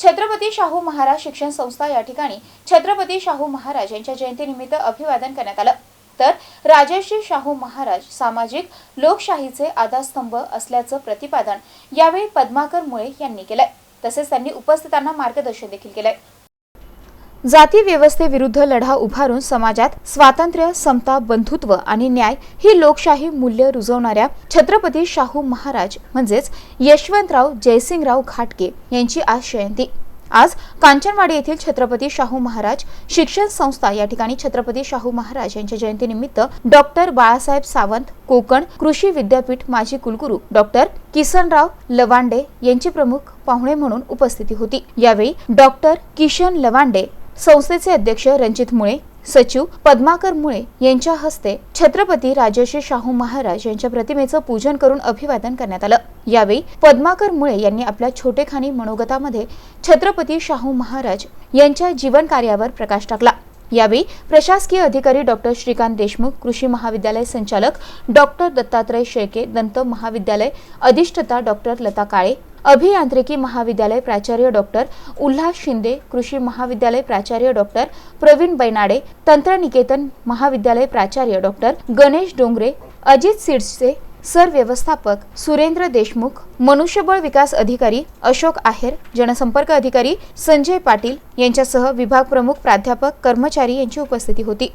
छत्रपती शाहू महाराज शिक्षण संस्था या ठिकाणी छत्रपती शाहू महाराज यांच्या जयंतीनिमित्त अभिवादन करण्यात आलं. तर राजर्षी शाहू महाराज सामाजिक लोकशाहीचे आधारस्तंभ असल्याचं प्रतिपादन यावेळी पद्माकर मुळे यांनी केलंय. तसेच त्यांनी उपस्थितांना मार्गदर्शन देखील केलंय. जाती व्यवस्थेविरुद्ध लढा उभारून समाजात स्वातंत्र्य समता बंधुत्व आणि न्याय ही लोकशाही मूल्य रुजवणाऱ्या छत्रपती शाहू महाराज म्हणजेच यशवंतराव जयसिंगराव घाटगे यांची आज जयंती. आज कांचनवाडी येथील छत्रपती शाहू महाराज शिक्षण संस्था या ठिकाणी छत्रपती शाहू महाराज यांच्या जयंतीनिमित्त डॉक्टर बाळासाहेब सावंत कोकण कृषी विद्यापीठ माजी कुलगुरू डॉक्टर किसनराव लवांडे यांची प्रमुख पाहुणे म्हणून उपस्थिती होती. यावेळी डॉक्टर किशन लवांडे संस्थेचे अध्यक्ष रणजित मुळे सचिव पद्माकर मुळे यांच्या हस्ते छत्रपती राजर्षी शाहू महाराज यांच्या प्रतिमेचं पूजन करून अभिवादन करण्यात आलं. यावेळी पद्माकर मुळे यांनी आपल्या छोटेखानी मनोगतामध्ये छत्रपती शाहू महाराज यांच्या जीवन कार्यावर प्रकाश टाकला. यावेळी प्रशासकीय अधिकारी डॉक्टर श्रीकांत देशमुख कृषी महाविद्यालय संचालक डॉक्टर दत्तात्रय शेळके दंत महाविद्यालय अधिष्ठता डॉक्टर लता काळे अभियांत्रिकी महाविद्यालय प्राचार्य डॉक्टर उल्हास शिंदे कृषी महाविद्यालय प्राचार्य डॉक्टर प्रवीण बैनाडे तंत्रनिकेतन महाविद्यालय प्राचार्य डॉक्टर गणेश डोंगरे अजित सिडसे सर व्यवस्थापक सुरेंद्र देशमुख मनुष्यबळ विकास अधिकारी अशोक आहेर जनसंपर्क अधिकारी संजय पाटील यांच्यासह विभाग प्रमुख प्राध्यापक कर्मचारी यांची उपस्थिती होती.